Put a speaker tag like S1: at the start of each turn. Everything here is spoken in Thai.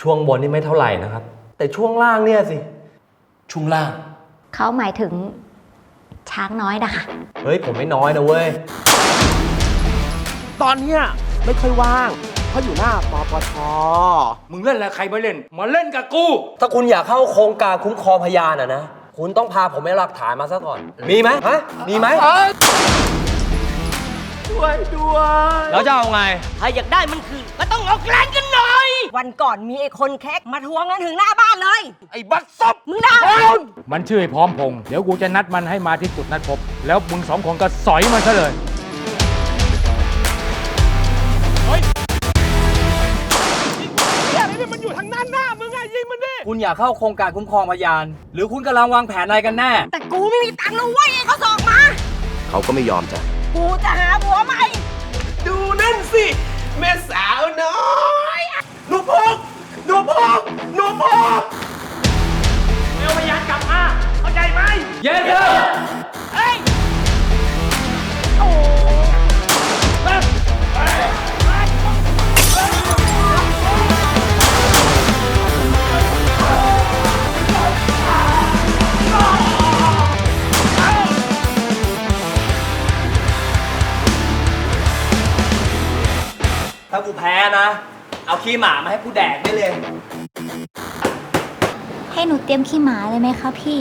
S1: ช่วงบนนี่ไม่เท่าไหร่นะครับ แต่ช่วงล่างเนี่ยสิ
S2: ช่วงล่าง
S3: เขาหมายถึงช้างน้อยนะคะ
S1: เฮ้ย ผมไม่น้อยนะเว้ย
S4: ตอนเนี้ยไม่ค่อยว่าง เพราะอยู่หน้าปปท
S2: มึงเล่นอะไรใครไม่เล่น มาเล่นกับกู
S1: ถ้าคุณอยากเข้าโครงการคุ้มครองพยานอะนะ คุณต้องพาผมไปหลักฐานมาซะก่อน มีไหมฮะ มีไหม
S4: ช่วยด้วย
S1: แล้วจะเอาไง
S5: ถ้าอยากได้มันคืนก็ต้องออกแรงกันหน่อย วันก่อนมีไอ้คนแคกมาทวงเงินถึงหน้าบ้านเลย
S4: ไอ้บักซบ
S5: มึงด่า
S6: มันชื่อไอ้พร้อมพงษ์เดี๋ยวกูจะนัดมันให้มาที่จุดนัดพบ แล้วมึงสองคนก็สอยมันซะเลย
S1: คุณอยากเข้าโครงการคุ้มครองพยาน หรือคุณกำลังวางแผนอะไรกันแน่
S5: แต่กูไม่มีตังค์นะเว้ยไอ้เขาสอกมา
S4: เขาก็ไม่ยอมจ้ะ
S5: กูจะหาผัวใหม่
S4: ดูนั่นสิ
S1: ถ้ากูแพ้นะ เอาขี้หมามาให้กูแดกได้เลย
S3: ให้หนูเตรียมขี้หมาเลยไหมคะพี่